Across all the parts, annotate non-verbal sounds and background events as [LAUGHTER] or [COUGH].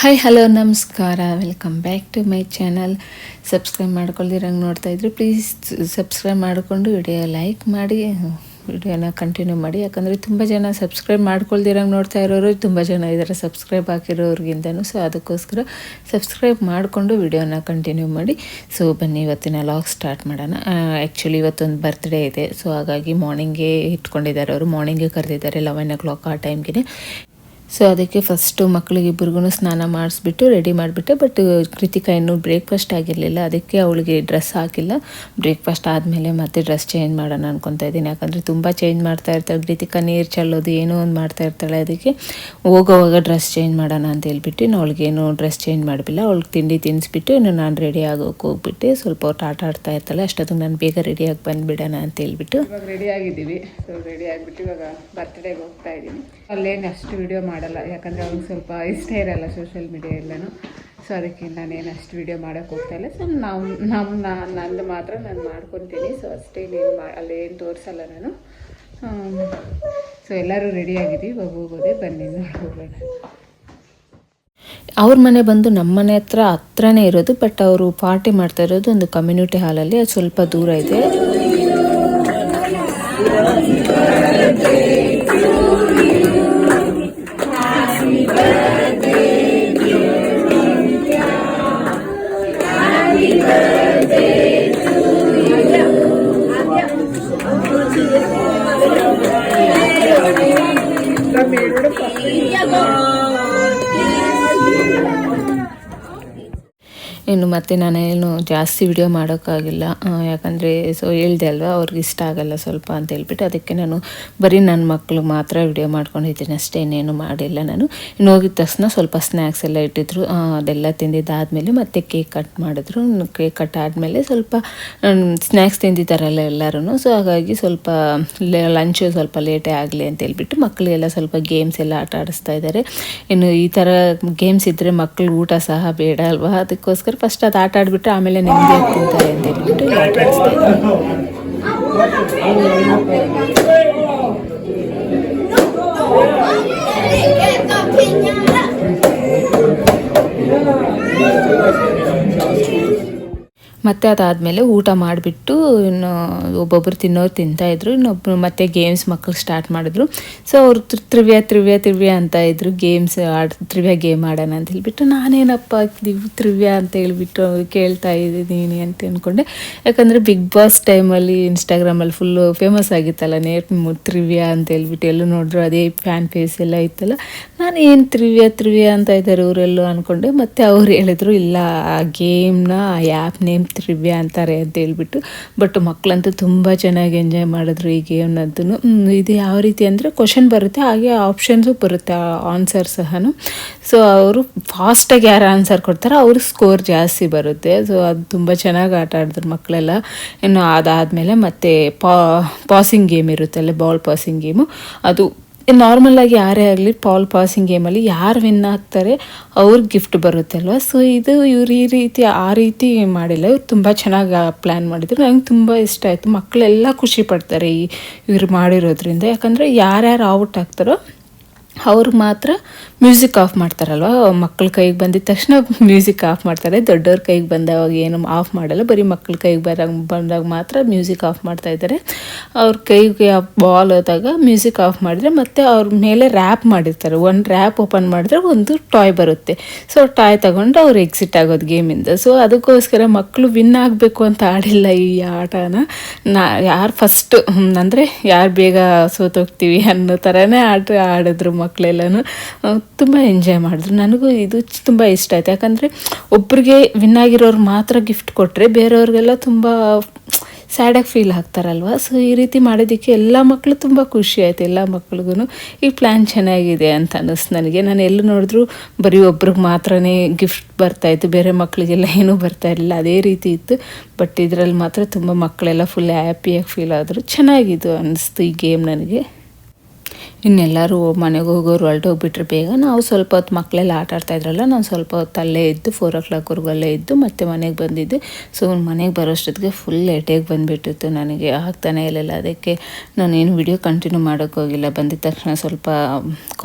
Hi hello ನಮಸ್ಕಾರ. Welcome back to my channel subscribe ಮಾಡ್ಕೊಳ್ದಿರಂಗೆ ನೋಡ್ತಾ ಇದ್ರೆ ಪ್ಲೀಸ್ ಸಬ್ಸ್ಕ್ರೈಬ್ ಮಾಡಿಕೊಂಡು ವಿಡಿಯೋ ಲೈಕ್ ಮಾಡಿ ವಿಡಿಯೋನ ಕಂಟಿನ್ಯೂ ಮಾಡಿ. ಯಾಕಂದರೆ ತುಂಬ ಜನ ಸಬ್ಸ್ಕ್ರೈಬ್ ಮಾಡ್ಕೊಳ್ದಿರಂಗೆ ನೋಡ್ತಾ ಇರೋರು, ತುಂಬ ಜನ ಇದ್ದಾರೆ ಸಬ್ಸ್ಕ್ರೈಬ್ ಹಾಕಿರೋರಿಗಿಂತನೂ ಸೊ ಅದಕ್ಕೋಸ್ಕರ ಸಬ್ಸ್ಕ್ರೈಬ್ ಮಾಡಿಕೊಂಡು ವಿಡಿಯೋನ ಕಂಟಿನ್ಯೂ ಮಾಡಿ. ಸೊ ಬನ್ನಿ, ಇವತ್ತಿನ ಲಾಗ್ ಸ್ಟಾರ್ಟ್ ಮಾಡೋಣ. ಆ್ಯಕ್ಚುಲಿ ಇವತ್ತೊಂದು ಬರ್ತ್ಡೇ ಇದೆ. ಸೊ ಹಾಗಾಗಿ ಮಾರ್ನಿಂಗೇ ಇಟ್ಕೊಂಡಿದ್ದಾರೆ ಅವರು. ಮಾರ್ನಿಂಗೇ ಕರೆದಿದ್ದಾರೆ ಲೆವೆನ್ ಓ ಕ್ಲಾಕ್ ಆ ಟೈಮ್ಗೆ ಸೊ ಅದಕ್ಕೆ ಫಸ್ಟು ಮಕ್ಕಳಿಗೆ ಇಬ್ಬರಿಗೂ ಸ್ನಾನ ಮಾಡಿಸ್ಬಿಟ್ಟು ರೆಡಿ ಮಾಡಿಬಿಟ್ಟೆ ಬಟ್ ಕೃತಿಕಾ ಇನ್ನೂ ಬ್ರೇಕ್ಫಾಸ್ಟ್ ಆಗಿರಲಿಲ್ಲ. ಅದಕ್ಕೆ ಅವಳಿಗೆ ಡ್ರೆಸ್ ಹಾಕಿಲ್ಲ. ಬ್ರೇಕ್ಫಾಸ್ಟ್ ಆದಮೇಲೆ ಮತ್ತೆ ಡ್ರೆಸ್ ಚೇಂಜ್ ಮಾಡೋಣ ಅನ್ಕೊತಾ ಇದ್ದೀನಿ. ಯಾಕಂದರೆ ತುಂಬ ಚೇಂಜ್ ಮಾಡ್ತಾ ಇರ್ತಾಳೆ. ಕೃತಿಕಾ ನೀರು ಚೆಲ್ಲೋದು ಏನೋ ಒಂದು ಮಾಡ್ತಾ ಇರ್ತಾಳೆ. ಅದಕ್ಕೆ ಹೋಗೋವಾಗ ಡ್ರೆಸ್ ಚೇಂಜ್ ಮಾಡೋಣ ಅಂತ ಹೇಳ್ಬಿಟ್ಟು ಇನ್ನು ಅವಳಿಗೇನು ಡ್ರೆಸ್ ಚೇಂಜ್ ಮಾಡಿಬಿಲ್ಲ. ಅವಳಿಗೆ ತಿಂಡಿ ತಿನ್ನಿಸ್ಬಿಟ್ಟು ಇನ್ನು ನಾನು ರೆಡಿ ಆಗೋಕೆ ಹೋಗ್ಬಿಟ್ಟು ಸ್ವಲ್ಪ ಹೊತ್ತು ಆಟ ಆಡ್ತಾ ಇರ್ತಾಳೆ. ಅಷ್ಟೊತ್ತಿಗೆ ನಾನು ಬೇಗ ರೆಡಿಯಾಗಿ ಬಂದುಬಿಡೋಣ ಅಂತ ಹೇಳ್ಬಿಟ್ಟು. ರೆಡಿ ಆಗಿದ್ದೀವಿ. ಸೊ ರೆಡಿ ಆಗಿಬಿಟ್ಟು ಇವಾಗ ಬರ್ತ್ಡೇಗೆ ಹೋಗ್ತಾ ಇದ್ದೀನಿ. ಅಲ್ಲೇನು ಅಷ್ಟು ವೀಡಿಯೋ ಮಾಡಲ್ಲ. ಯಾಕಂದರೆ ಅವ್ನಿಗೆ ಸ್ವಲ್ಪ ಇಷ್ಟ ಇರಲ್ಲ ಸೋಷಿಯಲ್ ಮೀಡಿಯಾ ಎಲ್ಲನೂ. ಸೊ ಅದಕ್ಕೆ ನಾನೇನು ಅಷ್ಟು ವೀಡಿಯೋ ಮಾಡೋಕ್ಕೆ ಹೋಗ್ತಾ ಇಲ್ಲ. ಸೊ ನಾವು ನಮ್ಮ ನಂದು ಮಾತ್ರ ನಾನು ಮಾಡ್ಕೊತೀನಿ. ಸೊ ಅಷ್ಟೇ ಇನ್ನೇನು ಮಾ ಅಲ್ಲೇನು ತೋರಿಸಲ್ಲ ನಾನು. ಸೊ ಎಲ್ಲರೂ ರೆಡಿಯಾಗಿದ್ದೀವಿ ಇವಾಗ ಹೋಗೋದೆ, ಬನ್ನಿ ಹೋಗೋಣ ಅವ್ರ ಮನೆ ಬಂದು ನಮ್ಮ ಮನೆ ಹತ್ರ ಹತ್ರನೇ ಇರೋದು ಬಟ್ ಅವರು ಪಾರ್ಟಿ ಮಾಡ್ತಾ ಇರೋದು ಒಂದು ಕಮ್ಯುನಿಟಿ ಹಾಲಲ್ಲಿ ಅದು ಸ್ವಲ್ಪ ದೂರ ಇದೆ. Beautiful ಇನ್ನು ಮತ್ತೆ ನಾನೇನು ಜಾಸ್ತಿ ವಿಡಿಯೋ ಮಾಡೋಕ್ಕಾಗಿಲ್ಲ. ಯಾಕಂದರೆ ಸೊ ಹೇಳ್ದೆ ಅಲ್ವಾ, ಅವ್ರಿಗೆ ಇಷ್ಟ ಆಗಲ್ಲ ಸ್ವಲ್ಪ ಅಂತ ಹೇಳ್ಬಿಟ್ಟು ಅದಕ್ಕೆ ನಾನು ಬರೀ ನನ್ನ ಮಕ್ಕಳು ಮಾತ್ರ ವಿಡಿಯೋ ಮಾಡ್ಕೊಂಡಿದ್ದೀನಿ ಅಷ್ಟೇ, ಇನ್ನೇನು ಮಾಡಿಲ್ಲ ನಾನು. ಇನ್ನು ಹೋಗಿದ ತಕ್ಷಣ ಸ್ವಲ್ಪ ಸ್ನ್ಯಾಕ್ಸ್ ಎಲ್ಲ ಇಟ್ಟಿದ್ರು. ಅದೆಲ್ಲ ತಿಂದಿದ್ದಾದಮೇಲೆ ಮತ್ತೆ ಕೇಕ್ ಕಟ್ ಮಾಡಿದ್ರು. ಕೇಕ್ ಕಟ್ ಆದಮೇಲೆ ಸ್ವಲ್ಪ ಸ್ನ್ಯಾಕ್ಸ್ ತಿಂದಿದ್ದಾರಲ್ಲ ಎಲ್ಲರೂ ಸೊ ಹಾಗಾಗಿ ಸ್ವಲ್ಪ ಲಂಚು ಸ್ವಲ್ಪ ಲೇಟೇ ಆಗಲಿ ಅಂತ ಹೇಳ್ಬಿಟ್ಟು ಮಕ್ಕಳಿಗೆಲ್ಲ ಸ್ವಲ್ಪ ಗೇಮ್ಸ್ ಎಲ್ಲ ಆಟ ಆಡಿಸ್ತಾ ಇದ್ದಾರೆ. ಇನ್ನು ಈ ಥರ ಗೇಮ್ಸ್ ಇದ್ದರೆ ಮಕ್ಕಳು ಊಟ ಸಹ ಬೇಡ ಅಲ್ವಾ? ಅದಕ್ಕೋಸ್ಕರ ಫಸ್ಟ್ ಅದು ಆಟ ಆಡಿಬಿಟ್ಟು ಆಮೇಲೆ ನೆಮ್ಮದಿಯಾಗಿ ತಿಂತಾರೆ ಅಂತ ಹೇಳ್ಬಿಟ್ಟು ಆಟ ಆಡಿಸ್ತಾ ಇದ್ದಾರೆ ಮತ್ತೆ ಅದಾದಮೇಲೆ ಊಟ ಮಾಡಿಬಿಟ್ಟು ಇನ್ನು ಒಬ್ಬೊಬ್ಬರು ತಿನ್ನೋರು ತಿಂತಾಯಿದ್ರು ಇನ್ನೊಬ್ಬರು ಮತ್ತೆ ಗೇಮ್ಸ್ ಮಕ್ಕಳು ಸ್ಟಾರ್ಟ್ ಮಾಡಿದ್ರು. ಸೊ ಅವರು ತ್ರಿವ್ಯ ತ್ರಿವ್ಯ ತ್ರಿವ್ಯ ಅಂತ ಇದ್ರು ಗೇಮ್ಸ್ ಆಡ್, ತ್ರಿವ್ಯ ಗೇಮ್ ಆಡೋಣ ಅಂತ ಹೇಳ್ಬಿಟ್ಟು ನಾನೇನಪ್ಪ ತ್ರಿವ್ಯ ಅಂತ ಹೇಳ್ಬಿಟ್ಟು ಕೇಳ್ತಾ ಇದ್ದೀನಿ ಅಂತ ಅಂದ್ಕೊಂಡೆ ಯಾಕಂದರೆ ಬಿಗ್ ಬಾಸ್ ಟೈಮಲ್ಲಿ ಇನ್ಸ್ಟಾಗ್ರಾಮಲ್ಲಿ ಫುಲ್ಲು ಫೇಮಸ್ ಆಗಿತ್ತಲ್ಲ ನೇ ತ್ರಿವ್ಯ ಅಂತ ಹೇಳ್ಬಿಟ್ಟು ಎಲ್ಲೂ ನೋಡಿದ್ರು, ಅದೇ ಫ್ಯಾನ್ ಫೇಸ್ ಎಲ್ಲ ಇತ್ತಲ್ಲ. ನಾನು ಏನು ತ್ರಿವ್ಯ ತ್ರಿವ್ಯ ಅಂತ ಇದ್ದಾರೆ ಇವರೆಲ್ಲೋ ಅಂದ್ಕೊಂಡೆ ಮತ್ತು ಅವ್ರು ಹೇಳಿದ್ರು, ಇಲ್ಲ, ಆ ಗೇಮ್ನ ಆ ಆ್ಯಪ್ ನೇಮ್ ತ್ರಿವ್ಯ ಅಂತಾರೆ ಅಂತ ಹೇಳ್ಬಿಟ್ಟು. ಬಟ್ ಮಕ್ಕಳಂತೂ ತುಂಬ ಚೆನ್ನಾಗಿ ಎಂಜಾಯ್ ಮಾಡಿದ್ರು ಈ ಗೇಮ್ನದ್ದು ಇದು ಯಾವ ರೀತಿ ಅಂದರೆ ಕ್ವಶನ್ ಬರುತ್ತೆ, ಹಾಗೆ ಆಪ್ಷನ್ಸು ಬರುತ್ತೆ ಆನ್ಸರ್ ಸಹ ಸೊ ಅವರು ಫಾಸ್ಟಾಗಿ ಯಾರು ಆನ್ಸರ್ ಕೊಡ್ತಾರೋ ಅವರು ಸ್ಕೋರ್ ಜಾಸ್ತಿ ಬರುತ್ತೆ. ಸೊ ಅದು ತುಂಬ ಚೆನ್ನಾಗಿ ಆಟ ಆಡಿದ್ರು ಮಕ್ಕಳೆಲ್ಲ ಇನ್ನು ಅದಾದಮೇಲೆ ಮತ್ತೆ ಪಾ ಪಾಸಿಂಗ್ ಗೇಮ್ ಇರುತ್ತಲ್ಲ ಬಾಲ್ ಪಾಸಿಂಗ್ ಗೇಮು ಅದು ನಾರ್ಮಲ್ ಆಗಿ ಯಾರೇ ಆಗಲಿ ಪಾಲ್ ಪಾಸಿಂಗ್ ಗೇಮಲ್ಲಿ ಯಾರು ವಿನ್ ಆಗ್ತಾರೆ ಅವ್ರಿಗೆ ಗಿಫ್ಟ್ ಬರುತ್ತೆ ಅಲ್ವಾ? ಸೊ ಇದು ಇವ್ರು ಈ ರೀತಿ ಆ ರೀತಿ ಮಾಡಿಲ್ಲ. ಇವ್ರು ತುಂಬ ಚೆನ್ನಾಗಿ ಪ್ಲ್ಯಾನ್ ಮಾಡಿದ್ರು. ನಂಗೆ ತುಂಬ ಇಷ್ಟ ಆಯಿತು. ಮಕ್ಕಳೆಲ್ಲ ಖುಷಿ ಪಡ್ತಾರೆ ಈ ಇವ್ರು ಮಾಡಿರೋದ್ರಿಂದ. ಯಾಕಂದರೆ ಯಾರ್ಯಾರು ಔಟ್ ಆಗ್ತಾರೋ ಅವ್ರು ಮಾತ್ರ ಮ್ಯೂಸಿಕ್ ಆಫ್ ಮಾಡ್ತಾರಲ್ವ? ಮಕ್ಕಳ ಕೈಗೆ ಬಂದಿದ ತಕ್ಷಣ ಮ್ಯೂಸಿಕ್ ಆಫ್ ಮಾಡ್ತಾರೆ. ದೊಡ್ಡವ್ರ ಕೈಗೆ ಬಂದಾಗ ಏನು ಆಫ್ ಮಾಡಲ್ಲ. ಬರೀ ಮಕ್ಕಳ ಕೈಗೆ ಬರ ಬಂದಾಗ ಮಾತ್ರ ಮ್ಯೂಸಿಕ್ ಆಫ್ ಮಾಡ್ತಾ ಇದ್ದಾರೆ. ಅವ್ರ ಕೈಗೆ ಬಾಲ್ ಹೋದಾಗ ಮ್ಯೂಸಿಕ್ ಆಫ್ ಮಾಡಿದ್ರೆ ಮತ್ತು ಅವ್ರ ಮೇಲೆ ರ್ಯಾಪ್ ಮಾಡಿರ್ತಾರೆ. ಒಂದು ರ್ಯಾಪ್ ಓಪನ್ ಮಾಡಿದ್ರೆ ಒಂದು ಟಾಯ್ ಬರುತ್ತೆ. ಸೊ ಟಾಯ್ ತಗೊಂಡು ಅವ್ರು ಎಕ್ಸಿಟ್ ಆಗೋದು ಗೇಮಿಂದ ಸೊ ಅದಕ್ಕೋಸ್ಕರ ಮಕ್ಕಳು ವಿನ್ ಆಗಬೇಕು ಅಂತ ಆಡಿಲ್ಲ ಈ ಆಟನ. ನಾ, ಯಾರು ಫಸ್ಟ್ ಅಂದರೆ ಯಾರು ಬೇಗ ಸೋತೋಗ್ತೀವಿ ಅನ್ನೋ ಥರನೇ ಆಟ ಆಡಿದ್ರು ಮಕ್ಕಳೆಲ್ಲನೂ ತುಂಬ ಎಂಜಾಯ್ ಮಾಡಿದ್ರು. ನನಗೂ ಇದು ತುಂಬ ಇಷ್ಟ ಆಯಿತು. ಯಾಕಂದರೆ ಒಬ್ರಿಗೆ ವಿನ್ ಆಗಿರೋರು ಮಾತ್ರ ಗಿಫ್ಟ್ ಕೊಟ್ಟರೆ ಬೇರೆಯವ್ರಿಗೆಲ್ಲ ತುಂಬ ಸ್ಯಾಡಾಗಿ ಫೀಲ್ ಆಗ್ತಾರಲ್ವ? ಸೊ ಈ ರೀತಿ ಮಾಡೋದಕ್ಕೆ ಎಲ್ಲ ಮಕ್ಕಳು ತುಂಬ ಖುಷಿ ಆಯಿತು. ಎಲ್ಲ ಮಕ್ಳಿಗೂ ಈ ಪ್ಲ್ಯಾನ್ ಚೆನ್ನಾಗಿದೆ ಅಂತ ಅನ್ನಿಸ್ತು ನನಗೆ. ನಾನು ಎಲ್ಲೂ ನೋಡಿದ್ರು ಬರೀ ಒಬ್ರಿಗೆ ಮಾತ್ರನೇ ಗಿಫ್ಟ್ ಬರ್ತಾಯಿತ್ತು ಬೇರೆ ಮಕ್ಕಳಿಗೆಲ್ಲ ಏನೂ ಬರ್ತಾ ಇರಲಿಲ್ಲ. ಅದೇ ರೀತಿ ಇತ್ತು. ಬಟ್ ಇದರಲ್ಲಿ ಮಾತ್ರ ತುಂಬ ಮಕ್ಕಳೆಲ್ಲ ಫುಲ್ ಹ್ಯಾಪಿಯಾಗಿ ಫೀಲ್ ಆದರು. ಚೆನ್ನಾಗಿದ್ದು ಅನ್ನಿಸ್ತು ಈ ಗೇಮ್ ನನಗೆ. ಇನ್ನೆಲ್ಲರೂ ಮನೆಗೆ ಹೋಗೋರು ಹೊರಟೋಗ್ಬಿಟ್ರೆ ಬೇಗ. ನಾವು ಸ್ವಲ್ಪ ಹೊತ್ತು ಮಕ್ಕಳೆಲ್ಲ ಆಟ ಆಡ್ತಾ ಇದ್ರಲ್ಲ, ನಾನು ಸ್ವಲ್ಪ ಹೊತ್ತು ಅಲ್ಲೇ ಇದ್ದು ಫೋರ್ ಓ ಕ್ಲಾಕ್ವರೆಗೂ ಅಲ್ಲೇ ಇದ್ದು ಮತ್ತೆ ಮನೆಗೆ ಬಂದಿದ್ದೆ. ಸೊ ಮನೆಗೆ ಬರೋಷ್ಟೊತ್ತಿಗೆ ಫುಲ್ ಲೇಟಾಗಿ ಬಂದುಬಿಟ್ಟಿತ್ತು ನನಗೆ. ಆಗ್ತಾನೆ ಇರಲಿಲ್ಲ. ಅದಕ್ಕೆ ನಾನೇನು ವಿಡಿಯೋ ಕಂಟಿನ್ಯೂ ಮಾಡೋಕ್ಕೆ ಬಂದಿದ್ದ ಬಂದಿದ ತಕ್ಷಣ ಸ್ವಲ್ಪ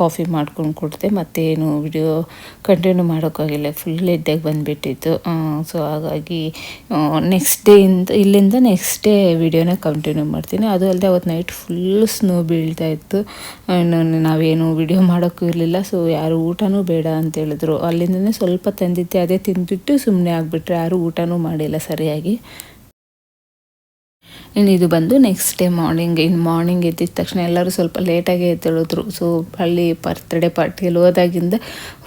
ಕಾಫಿ ಮಾಡ್ಕೊಂಡು ಕೊಡ್ತೆ ಮತ್ತೆ ಏನು ವಿಡಿಯೋ ಕಂಟಿನ್ಯೂ ಮಾಡೋಕ್ಕಾಗಿಲ್ಲ ಫುಲ್ ಎದ್ದಾಗಿ ಬಂದುಬಿಟ್ಟಿತ್ತು. ಸೊ ಹಾಗಾಗಿ ನೆಕ್ಸ್ಟ್ ಡೇಯಿಂದ ಇಲ್ಲಿಂದ ನೆಕ್ಸ್ಟ್ ಡೇ ವಿಡಿಯೋನ ಕಂಟಿನ್ಯೂ ಮಾಡ್ತೀನಿ. ಅದು ಅಲ್ಲದೆ ಅವತ್ತು ನೈಟ್ ಫುಲ್ ಸ್ನೋ ಬೀಳ್ತಾ ಇತ್ತು. ಇನ್ನು ನಾವೇನು ವಿಡಿಯೋ ಮಾಡೋಕ್ಕೂ ಇರಲಿಲ್ಲ ಸೊ ಯಾರು ಊಟನೂ ಬೇಡ ಅಂತ ಹೇಳಿದ್ರು. ಅಲ್ಲಿಂದನೇ ಸ್ವಲ್ಪ ತಂದಿದ್ದೆ, ಅದೇ ತಿಂದ್ಬಿಟ್ಟು ಸುಮ್ಮನೆ ಆಗಿಬಿಟ್ರೆ ಯಾರು ಊಟನೂ ಮಾಡಿಲ್ಲ ಸರಿಯಾಗಿ. ಇನ್ನು ಇದು ಬಂದು ನೆಕ್ಸ್ಟ್ ಡೇ ಮಾರ್ನಿಂಗ್ ಇನ್ನು ಮಾರ್ನಿಂಗ್ ಎದ್ದಿದ ತಕ್ಷಣ ಎಲ್ಲರೂ ಸ್ವಲ್ಪ ಲೇಟಾಗಿ ಎದ್ದೇಳಿದ್ರು. ಸೊ ಅಲ್ಲಿ ಬರ್ತ್ಡೇ ಪಾರ್ಟಿಯಲ್ಲಿ ಹೋದಾಗಿಂದ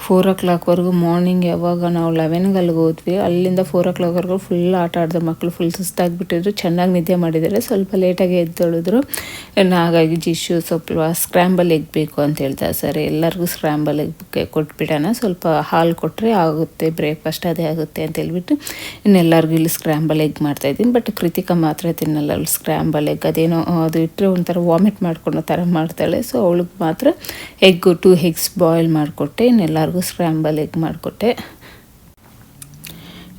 ಫೋರ್ ಓ ಕ್ಲಾಕ್ವರೆಗೂ ಮಾರ್ನಿಂಗ್ ಯಾವಾಗ ನಾವು ಲೆವೆನ್ಗೆ ಅಲ್ಲಿಗೆ ಹೋದ್ವಿ, ಅಲ್ಲಿಂದ ಫೋರ್ ಓ ಕ್ಲಾಕ್ವರೆಗೂ ಫುಲ್ ಆಟ ಆಡಿದ ಮಕ್ಕಳು ಫುಲ್ ಸುಸ್ತಾಗಿಬಿಟ್ಟಿದ್ರು, ಚೆನ್ನಾಗಿ ನಿದ್ದೆ ಮಾಡಿದ್ದಾರೆ, ಸ್ವಲ್ಪ ಲೇಟಾಗಿ ಎದ್ದೇಳಿದ್ರು. ಇನ್ನು ಹಾಗಾಗಿ ಜಿಶು ಸ್ವಲ್ಪ ಸ್ಕ್ರ್ಯಾಂಬಲ್ ಎಗ್ ಬೇಕು ಅಂತ ಹೇಳ್ತಾ ಸರ್, ಎಲ್ಲರಿಗೂ ಸ್ಕ್ರ್ಯಾಂಬಲ್ ಎಗ್ ಕೊಟ್ಬಿಡೋಣ, ಸ್ವಲ್ಪ ಹಾಲು ಕೊಟ್ಟರೆ ಆಗುತ್ತೆ ಬ್ರೇಕ್ಫಾಸ್ಟ್ ಅದೇ ಆಗುತ್ತೆ ಅಂತ ಹೇಳ್ಬಿಟ್ಟು ಇನ್ನೆಲ್ಲರಿಗೂ ಇಲ್ಲಿ ಸ್ಕ್ರ್ಯಾಂಬಲ್ ಎಗ್ ಮಾಡ್ತಾಯಿದ್ದೀನಿ ಬಟ್ ಕೃತಿಕ ಮಾತ್ರ ತಿನ್ನಲ್ಲ ಅವಳು ಸ್ಕ್ರ್ಯಾಂಬಲ್ ಎಗ್ ಅದೇನೋ ಅದು ಇಟ್ಟರೆ ಒಂಥರ ವಾಮಿಟ್ ಮಾಡ್ಕೊಳ್ಳೋ ಥರ ಮಾಡ್ತಾಳೆ. ಸೊ ಅವಳಿಗೆ ಮಾತ್ರ ಎಗ್ಗು ಟು ಎಗ್ಸ್ ಬಾಯ್ಲ್ ಮಾಡಿಕೊಟ್ಟೆ. ಇನ್ನೆಲ್ಲರಿಗೂ ಸ್ಕ್ರ್ಯಾಂಬಲ್ ಎಗ್ ಮಾಡಿಕೊಟ್ಟೆ.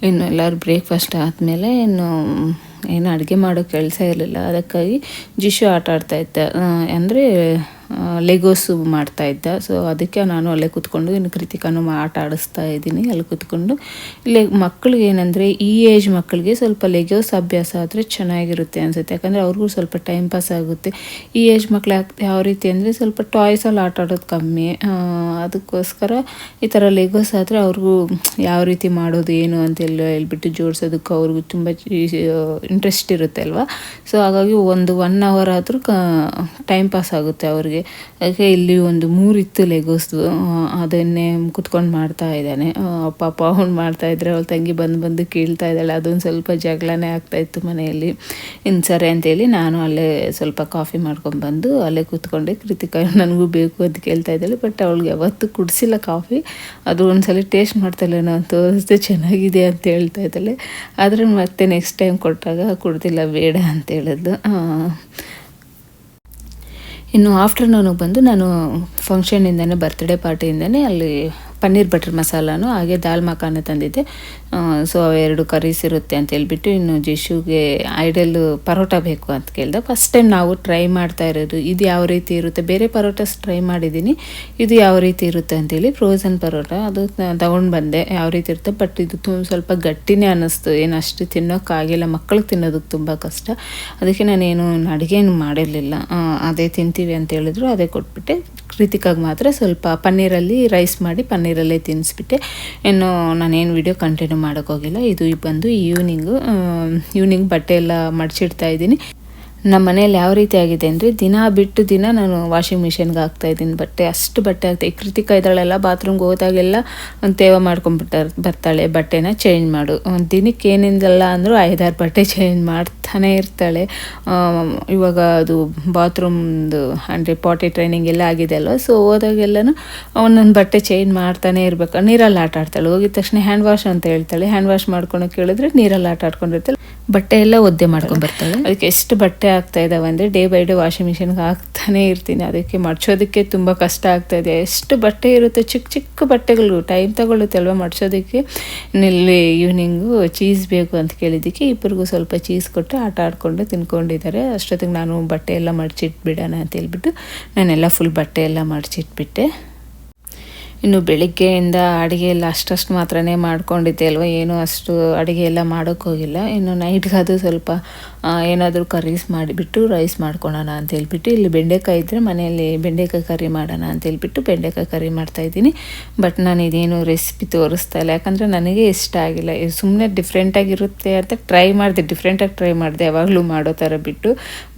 ಇನ್ನು ಎಲ್ಲರೂ ಬ್ರೇಕ್ಫಾಸ್ಟ್ ಆದಮೇಲೆ ಇನ್ನು, ಏನು ಅಡುಗೆ ಮಾಡೋ ಕೆಲಸ ಇರಲಿಲ್ಲ. ಅದಕ್ಕಾಗಿ ಜಿಶು ಆಟ ಆಡ್ತಾ ಇದ್ದ. ಅಂದರೆ ಲೆಗೋಸು ಮಾಡ್ತಾಯಿದ್ದ ಸೊ ಅದಕ್ಕೆ ನಾನು ಅಲ್ಲೇ ಕೂತ್ಕೊಂಡು ಇನ್ನು ಕೃತಿಕಾನು ಆಟ ಆಡಿಸ್ತಾ ಇದ್ದೀನಿ. ಅಲ್ಲಿ ಕೂತ್ಕೊಂಡು ಇಲ್ಲಿ ಮಕ್ಕಳಿಗೆ ಏನಂದರೆ ಈ ಏಜ್ ಮಕ್ಕಳಿಗೆ ಸ್ವಲ್ಪ ಲೆಗೋಸ್ ಅಭ್ಯಾಸ ಆದರೆ ಚೆನ್ನಾಗಿರುತ್ತೆ ಅನಿಸುತ್ತೆ. ಯಾಕಂದರೆ ಅವ್ರಿಗೂ ಸ್ವಲ್ಪ ಟೈಮ್ ಪಾಸ್ ಆಗುತ್ತೆ. ಈ ಏಜ್ ಯಾಕೆ ಯಾವ ರೀತಿ ಅಂದರೆ ಸ್ವಲ್ಪ ಟಾಯ್ಸಲ್ಲಿ ಆಟ ಆಡೋದು ಕಮ್ಮಿ. ಅದಕ್ಕೋಸ್ಕರ ಈ ಥರ ಲೆಗೋಸ್ ಆದರೆ ಅವ್ರಿಗೂ ಯಾವ ರೀತಿ ಮಾಡೋದು, ಏನು ಅಂತೆಲ್ಲ ಹೇಳ್ಬಿಟ್ಟು ಜೋಡಿಸೋದಕ್ಕೆ ಅವ್ರಿಗೂ ತುಂಬ ಇಂಟ್ರೆಸ್ಟ್ ಇರುತ್ತೆ ಅಲ್ವಾ? ಸೊ ಹಾಗಾಗಿ ಒಂದು ಒನ್ ಅವರ್ ಆದರೂ ಕ ಟೈಮ್ ಪಾಸ್ ಆಗುತ್ತೆ ಅವ್ರಿಗೆ. ಅದಕ್ಕೆ ಇಲ್ಲಿ ಒಂದು ಮೂರಿತ್ತು ಲೆಗೋಸ್ದು ಅದನ್ನೇ ಕುತ್ಕೊಂಡು ಮಾಡ್ತಾ ಇದ್ದಾನೆ. ಪಾಪ ಅವ್ನು ಮಾಡ್ತಾ ಇದ್ರೆ ಅವಳು ತಂಗಿ ಬಂದು ಬಂದು ಕೇಳ್ತಾ ಇದ್ದಾಳೆ. ಅದೊಂದು ಸ್ವಲ್ಪ ಜಗಳನೇ ಆಗ್ತಾ ಇತ್ತು ಮನೆಯಲ್ಲಿ. ಇನ್ನು ಸರಿ ಅಂತೇಳಿ ನಾನು ಅಲ್ಲೇ ಸ್ವಲ್ಪ ಕಾಫಿ ಮಾಡ್ಕೊಂಡ್ಬಂದು ಅಲ್ಲೇ ಕೂತ್ಕೊಂಡೆ. ಕೃತಿಕಾ ನನಗೂ ಬೇಕು ಅಂತ ಕೇಳ್ತಾ ಇದ್ದಾಳೆ. ಬಟ್ ಅವಳಿಗೆ ಯಾವತ್ತೂ ಕುಡಿಸಿಲ್ಲ ಕಾಫಿ ಅದು ಒಂದ್ಸಲ ಟೇಸ್ಟ್ ಮಾಡ್ತಾಳೆ ನಾನು ತೋರಿಸ್ದೆ ಚೆನ್ನಾಗಿದೆ ಅಂತ ಹೇಳ್ತಾ ಇದ್ದಾಳೆ. ಆದರೆ ಮತ್ತೆ ನೆಕ್ಸ್ಟ್ ಟೈಮ್ ಕೊಟ್ಟಾಗ ಕುಡ್ದಿಲ್ಲ, ಬೇಡ ಅಂತ ಹೇಳಿದ್ಲು ಇನ್ನು ಆಫ್ಟರ್ನೂನಿಗೆ ಬಂದು ನಾನು ಫಂಕ್ಷನಿಂದನೇ ಬರ್ತ್ಡೇ ಪಾರ್ಟಿಯಿಂದನೇ ಅಲ್ಲಿ ಪನ್ನೀರ್ ಬಟರ್ ಮಸಾಲಾನು ಹಾಗೆ ದಾಲ್ ಮಖಾನ ತಂದಿದ್ದೆ. ಸೊ ಅವೆರಡು ಕರೀಸ್ ಇರುತ್ತೆ ಅಂತ ಹೇಳ್ಬಿಟ್ಟು ಇನ್ನು ಜಿಶುಗೆ ಐಡಲ್ ಪರೋಟ ಬೇಕು ಅಂತ ಕೇಳಿದೆ. ಫಸ್ಟ್ ಟೈಮ್ ನಾವು ಟ್ರೈ ಮಾಡ್ತಾ ಇರೋದು ಇದು ಯಾವ ರೀತಿ ಇರುತ್ತೆ? ಬೇರೆ ಪರೋಟಸ್ ಟ್ರೈ ಮಾಡಿದ್ದೀನಿ. ಇದು ಯಾವ ರೀತಿ ಇರುತ್ತೆ ಅಂತೇಳಿ ಫ್ರೋಝನ್ ಪರೋಟ. ಅದು ತಗೊಂಡು ಬಂದೆ. ಯಾವ ರೀತಿ ಇರುತ್ತೆ? ಬಟ್ ಇದು ತುಂಬ ಸ್ವಲ್ಪ ಗಟ್ಟಿನೇ ಅನ್ನಿಸ್ತು. ಏನು ಅಷ್ಟು ತಿನ್ನೋಕ್ಕಾಗಿಲ್ಲ ಮಕ್ಕಳು ತಿನ್ನೋದಕ್ಕೆ ತುಂಬ ಕಷ್ಟ. ಅದಕ್ಕೆ ನಾನೇನು ಅಡುಗೆ ಏನು ಮಾಡಿರಲಿಲ್ಲ. ಅದೇ ತಿಂತೀವಿ ಅಂತ ಹೇಳಿದ್ರು. ಅದೇ ಕೊಟ್ಬಿಟ್ಟೆ. ಕೃತಿಕಾಗಿ ಮಾತ್ರ ಸ್ವಲ್ಪ ಪನ್ನೀರಲ್ಲಿ ರೈಸ್ ಮಾಡಿ ಪನ್ನೀರಲ್ಲೇ ತಿನ್ನಿಸ್ಬಿಟ್ಟೆ ಇನ್ನು ನಾನೇನು ವಿಡಿಯೋ ಕಂಟಿನ್ಯೂ ಮಾಡೋಕ್ಕೋಗಿಲ್ಲ. ಇದು ಬಂದು ಈವ್ನಿಂಗು ಈವ್ನಿಂಗ್ ಬಟ್ಟೆ ಎಲ್ಲ ಮಡಚಿಡ್ತಾ ಇದ್ದೀನಿ. ನಮ್ಮ ಮನೇಲಿ ಯಾವ ರೀತಿ ಆಗಿದೆ ಅಂದರೆ ದಿನ ಬಿಟ್ಟು ದಿನ ನಾನು ವಾಷಿಂಗ್ ಮಿಷಿನ್ಗೆ ಹಾಕ್ತಾ ಇದ್ದೀನಿ. ಬಟ್ಟೆ, ಅಷ್ಟು ಬಟ್ಟೆ ಆಗ್ತಾಯಿ ಕೃತಿಕ ಇದ್ದಾಳೆಲ್ಲ ಬಾತ್ರೂಮ್ಗೆ ಹೋದಾಗೆಲ್ಲ ಒಂದು ತೇವ ಮಾಡ್ಕೊಂಡ್ಬಿಟ್ಟಾರೆ ಬರ್ತಾಳೆ ಬಟ್ಟೆನ ಚೇಂಜ್ ಮಾಡು. ಒಂದು ದಿನಕ್ಕೆ ಏನಿಂದಲ್ಲ ಅಂದರೂ ಐದಾರು ಬಟ್ಟೆ ಚೇಂಜ್ ಮಾಡ್ತಾನೆ ಇರ್ತಾಳೆ. ಇವಾಗ ಅದು ಬಾತ್ರೂಮ್ದು ಅಂದರೆ ಪಾಟಿ ಟ್ರೈನಿಂಗ್ ಎಲ್ಲ ಆಗಿದೆ ಅಲ್ವ? ಸೊ ಹೋದಾಗೆಲ್ಲನೂ ಒಂದೊಂದು ಬಟ್ಟೆ ಚೇಂಜ್ ಮಾಡ್ತಾನೆ ಇರ್ಬೇಕು. ನೀರಲ್ಲಿ ಆಟ ಆಡ್ತಾಳೆ. ಹೋಗಿದ ತಕ್ಷಣ ಹ್ಯಾಂಡ್ ವಾಶ್ ಅಂತ ಹೇಳ್ತಾಳೆ. ಹ್ಯಾಂಡ್ ವಾಶ್ ಮಾಡ್ಕೊಳಕ್ಕೆ ಕೇಳಿದ್ರೆ ನೀರಲ್ಲಿ ಆಟ ಆಡ್ಕೊಂಡಿರ್ತಾಳೆ. ಬಟ್ಟೆ ಎಲ್ಲ ಒದ್ದೆ ಮಾಡ್ಕೊಂಡು ಬರ್ತಾಳೆ ಅದಕ್ಕೆ ಎಷ್ಟು ಬಟ್ಟೆ ಆಗ್ತಾ ಇದಾವೆ ಅಂದರೆ ಡೇ ಬೈ ಡೇ ವಾಷಿಂಗ್ ಮಿಷಿನ್ಗೆ ಹಾಕ್ತಾನೆ ಇರ್ತೀನಿ. ಅದಕ್ಕೆ ಮಡ್ಸೋದಕ್ಕೆ ತುಂಬ ಕಷ್ಟ ಆಗ್ತಾ ಇದೆ. ಎಷ್ಟು ಬಟ್ಟೆ ಇರುತ್ತೆ? ಚಿಕ್ಕ ಚಿಕ್ಕ ಬಟ್ಟೆಗಳು. ಟೈಮ್ ತಗೊಳ್ಳುತ್ತೆ ಅಲ್ವಾ ಮಡ್ಸೋದಕ್ಕೆ ಇಲ್ಲಿ ಈವ್ನಿಂಗು ಚೀಸ್ ಬೇಕು ಅಂತ ಕೇಳಿದ್ದಕ್ಕೆ ಇಬ್ಬರಿಗೂ ಸ್ವಲ್ಪ ಚೀಸ್ ಕೊಟ್ಟು ಆಟ ಆಡಿಕೊಂಡು ತಿನ್ಕೊಂಡಿದ್ದಾರೆ. ಅಷ್ಟೊತ್ತಿಗೆ ನಾನು ಬಟ್ಟೆ ಎಲ್ಲ ಮಡಚಿಟ್ಬಿಡೋಣ ಅಂತ ಹೇಳ್ಬಿಟ್ಟು ನಾನೆಲ್ಲ ಫುಲ್ ಬಟ್ಟೆ ಎಲ್ಲ ಮಡಚಿಟ್ಬಿಟ್ಟೆ. ಇನ್ನು ಬೆಳಿಗ್ಗೆಯಿಂದ ಅಡುಗೆ ಎಲ್ಲ ಅಷ್ಟಷ್ಟು ಮಾತ್ರನೇ ಮಾಡ್ಕೊಂಡಿದ್ದೆ ಅಲ್ವಾ? ಏನೂ ಅಷ್ಟು ಅಡುಗೆ ಎಲ್ಲ ಮಾಡೋಕ್ಕೋಗಿಲ್ಲ ಇನ್ನು ನೈಟ್ಗೆ ಅದು ಸ್ವಲ್ಪ ಏನಾದರೂ ಕರೀಸ್ ಮಾಡಿಬಿಟ್ಟು ರೈಸ್ ಮಾಡ್ಕೊಳೋಣ ಅಂತ ಹೇಳ್ಬಿಟ್ಟು, ಇಲ್ಲಿ ಬೆಂಡೆಕಾಯಿ ಇದ್ದರೆ ಮನೆಯಲ್ಲಿ ಬೆಂಡೆಕಾಯಿ ಕರಿ ಮಾಡೋಣ ಅಂತ ಹೇಳ್ಬಿಟ್ಟು ಬೆಂಡೆಕಾಯಿ ಕರಿ ಮಾಡ್ತಾಯಿದ್ದೀನಿ ಬಟ್ ನಾನು ಇದೇನು ರೆಸಿಪಿ ತೋರಿಸ್ತಾ ಇಲ್ಲ. ಯಾಕಂದರೆ ನನಗೆ ಇಷ್ಟ ಆಗಿಲ್ಲ. ಸುಮ್ಮನೆ ಡಿಫ್ರೆಂಟಾಗಿರುತ್ತೆ ಅಂತ ಟ್ರೈ ಮಾಡಿದೆ ಡಿಫ್ರೆಂಟಾಗಿ ಟ್ರೈ ಮಾಡಿದೆ ಯಾವಾಗಲೂ ಮಾಡೋ ಥರ ಬಿಟ್ಟು.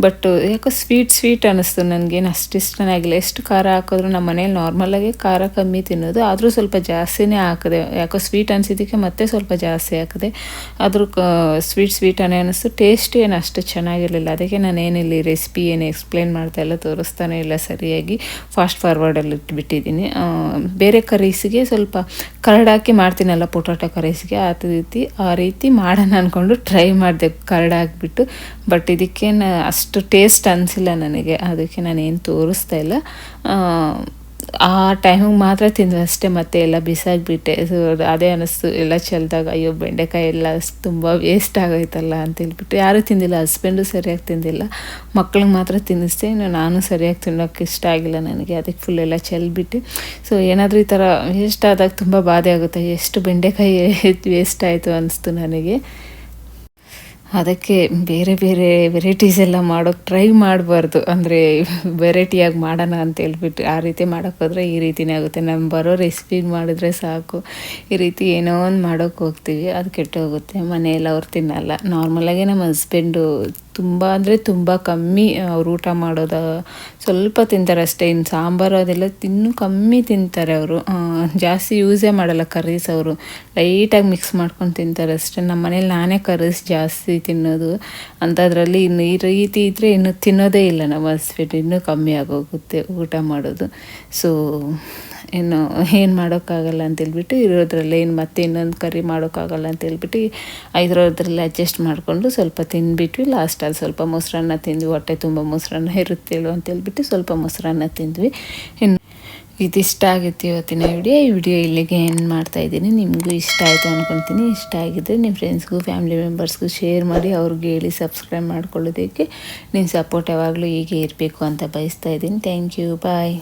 ಬಟ್ ಯಾಕೋ ಸ್ವೀಟ್ ಸ್ವೀಟ್ ಅನ್ನಿಸ್ತು. ನನಗೇನು ಅಷ್ಟು ಇಷ್ಟನೇ ಆಗಿಲ್ಲ. ಎಷ್ಟು ಖಾರ ಹಾಕಿದ್ರು ನಮ್ಮ ಮನೇಲಿ ನಾರ್ಮಲಾಗಿ ಖಾರ ಕಮ್ಮಿ ತಿನ್ನೋದು. ಆದರೂ ಸ್ವಲ್ಪ ಜಾಸ್ತಿನೇ ಹಾಕಿದೆ, ಯಾಕೋ ಸ್ವೀಟ್ ಅನಿಸಿದ್ದಕ್ಕೆ ಮತ್ತೆ ಸ್ವಲ್ಪ ಜಾಸ್ತಿ ಹಾಕಿದೆ. ಆದರೂ ಸ್ವೀಟ್ ಸ್ವೀಟ್ ಅನ್ನೇ ಅನ್ನಿಸ್ತು ಟೇಸ್ಟ್ ಏನು ಅಷ್ಟು ಚೆನ್ನಾಗಿರಲಿಲ್ಲ. ಅದಕ್ಕೆ ನಾನೇನಿಲ್ಲಿ ರೆಸಿಪಿ ಏನು ಎಕ್ಸ್ಪ್ಲೇನ್ ಮಾಡ್ತಾ ಇಲ್ಲ, ತೋರಿಸ್ತಾನೆ ಇಲ್ಲ ಸರಿಯಾಗಿ. ಫಾಸ್ಟ್ ಫಾರ್ವರ್ಡಲ್ಲಿ ಇಟ್ಬಿಟ್ಟಿದ್ದೀನಿ. ಬೇರೆ ಕರೀಸಿಗೆ ಸ್ವಲ್ಪ ಕರಡ್ ಹಾಕಿ ಮಾಡ್ತೀನಲ್ಲ, ಪೊಟಾಟೊ ಕರೀಸಿಗೆ ಆ ರೀತಿ ಆ ರೀತಿ ಮಾಡೋಣ ಅಂದ್ಕೊಂಡು ಟ್ರೈ ಮಾಡಿದೆ. ಕರ್ಡ್ ಹಾಕ್ಬಿಟ್ಟು. ಬಟ್ ಇದಕ್ಕೆ ಅಷ್ಟು ಟೇಸ್ಟ್ ಅನಿಸಿಲ್ಲ ನನಗೆ. ಅದಕ್ಕೆ ನಾನು ಏನು ತೋರಿಸ್ತಾ ಇಲ್ಲ. ಆ, ಟೈಮಿಗೆ ಮಾತ್ರ ತಿಂದು ಅಷ್ಟೇ ಮತ್ತೆ ಎಲ್ಲ ಬಿಸಾಕಿಬಿಟ್ಟೆ. ಸೊ ಅದೇ ಅನ್ನಿಸ್ತು ಎಲ್ಲ ಚೆಲ್ದಾಗ ಅಯ್ಯೋ ಬೆಂಡೆಕಾಯಿ ಎಲ್ಲ ತುಂಬ ವೇಸ್ಟ್ ಆಗೋಯ್ತಲ್ಲ ಅಂತ ಹೇಳ್ಬಿಟ್ಟು. ಯಾರೂ ತಿಂದಿಲ್ಲ ಹಸ್ಬೆಂಡು ಸರಿಯಾಗಿ ತಿಂದಿಲ್ಲ. ಮಕ್ಳಿಗೆ ಮಾತ್ರ ತಿನ್ನಿಸ್ದೆ ಇನ್ನು ನಾನು ಸರಿಯಾಗಿ ತಿನ್ನೋಕ್ಕೆ ಇಷ್ಟ ಆಗಿಲ್ಲ ನನಗೆ. ಅದಕ್ಕೆ ಫುಲ್ ಎಲ್ಲ ಚೆಲ್ಬಿಟ್ಟು. ಸೊ ಏನಾದರೂ ಈ ಥರ ವೇಸ್ಟ್ ಆದಾಗ ತುಂಬ ಬಾಧೆ ಆಗುತ್ತೆ. ಎಷ್ಟು ಬೆಂಡೆಕಾಯಿ [LAUGHS] ವೇಸ್ಟ್ ಆಯಿತು ಅನಿಸ್ತು ನನಗೆ. ಅದಕ್ಕೆ ಬೇರೆ ಬೇರೆ ವೆರೈಟೀಸ್ ಎಲ್ಲ ಮಾಡೋಕ್ಕೆ ಟ್ರೈ ಮಾಡಬಾರ್ದು. ಅಂದರೆ ವೆರೈಟಿಯಾಗಿ ಮಾಡೋಣ ಅಂತ ಹೇಳ್ಬಿಟ್ಟು ಆ ರೀತಿ ಮಾಡೋಕ್ಕೆ ಹೋದರೆ ಈ ರೀತಿಯೇ ಆಗುತ್ತೆ. ನಮ್ಮ ಬರೋ ರೆಸಿಪಿಗೆ ಮಾಡಿದ್ರೆ ಸಾಕು. ಈ ರೀತಿ ಏನೋ ಒಂದು ಮಾಡೋಕ್ಕೆ ಹೋಗ್ತೀವಿ, ಅದು ಕೆಟ್ಟೋಗುತ್ತೆ. ಮನೆಯಲ್ಲಿ ಅವ್ರು ತಿನ್ನಲ್ಲ. ನಾರ್ಮಲಾಗೆ ನಮ್ಮ ಹಸ್ಬೆಂಡು ತುಂಬ ಅಂದರೆ ತುಂಬ ಕಮ್ಮಿ ಅವ್ರು ಊಟ ಮಾಡೋದು ಸ್ವಲ್ಪ ತಿಂತಾರೆ ಅಷ್ಟೇ. ಇನ್ನು ಸಾಂಬಾರು ಅದೆಲ್ಲ ಇನ್ನೂ ಕಮ್ಮಿ ತಿಂತಾರೆ ಅವರು. ಜಾಸ್ತಿ ಯೂಸೇ ಮಾಡಲ್ಲ ಕರೀಸ್ ಅವರು. ಲೈಟಾಗಿ ಮಿಕ್ಸ್ ಮಾಡ್ಕೊಂಡು ತಿಂತಾರೆ ಅಷ್ಟೇ. ನಮ್ಮ ಮನೇಲಿ ನಾನೇ ಕರೀಸ್ ಜಾಸ್ತಿ ತಿನ್ನೋದು. ಅಂಥದ್ರಲ್ಲಿ ಇನ್ನು ಈ ರೀತಿ ಇದ್ದರೆ ಇನ್ನು ತಿನ್ನೋದೇ ಇಲ್ಲ ನಮ್ಮ ಹಸ್ಬೆಂಡ್ ಇನ್ನೂ ಕಮ್ಮಿ ಆಗೋಗುತ್ತೆ ಊಟ ಮಾಡೋದು. ಸೊ ಇನ್ನು ಏನು ಮಾಡೋಕ್ಕಾಗಲ್ಲ ಅಂತೇಳ್ಬಿಟ್ಟು ಇರೋದ್ರಲ್ಲೇ ಏನು ಮತ್ತೆ ಇನ್ನೊಂದು ಕರಿ ಮಾಡೋಕ್ಕಾಗಲ್ಲ ಅಂತೇಳ್ಬಿಟ್ಟು ಐದರೋದ್ರಲ್ಲಿ ಅಡ್ಜಸ್ಟ್ ಮಾಡಿಕೊಂಡು ಸ್ವಲ್ಪ ತಿಂದ್ಬಿಟ್ವಿ. ಲಾಸ್ಟಲ್ಲಿ ಸ್ವಲ್ಪ ಮೊಸರನ್ನ ತಿಂದ್ವಿ. ಹೊಟ್ಟೆ ತುಂಬ ಮೊಸರನ್ನ ಇರುತ್ತೇಳು ಅಂತೇಳ್ಬಿಟ್ಟು ಸ್ವಲ್ಪ ಮೊಸರನ್ನ ತಿಂದ್ವಿ. ಇನ್ನು ಇದಿಷ್ಟ ಆಗಿತ್ತು ಇವತ್ತಿನ ವಿಡಿಯೋ ಈ ವಿಡಿಯೋ ಇಲ್ಲಿಗೆ ಏನು ಮಾಡ್ತಾ ಇದ್ದೀನಿ. ನಿಮಗೂ ಇಷ್ಟ ಆಯಿತು ಅಂದ್ಕೊಳ್ತೀನಿ ಇಷ್ಟ ಆಗಿದ್ದರೆ ನಿಮ್ಮ ಫ್ರೆಂಡ್ಸ್ಗೂ ಫ್ಯಾಮಿಲಿ ಮೆಂಬರ್ಸ್ಗೂ ಶೇರ್ ಮಾಡಿ, ಅವ್ರಿಗೆ ಹೇಳಿ ಸಬ್ಸ್ಕ್ರೈಬ್ ಮಾಡ್ಕೊಳ್ಳೋದಕ್ಕೆ. ನಿಮ್ಮ ಸಪೋರ್ಟ್ ಯಾವಾಗಲೂ ಹೀಗೆ ಇರಬೇಕು ಅಂತ ಬಯಸ್ತಾ ಇದ್ದೀನಿ. Thank you bye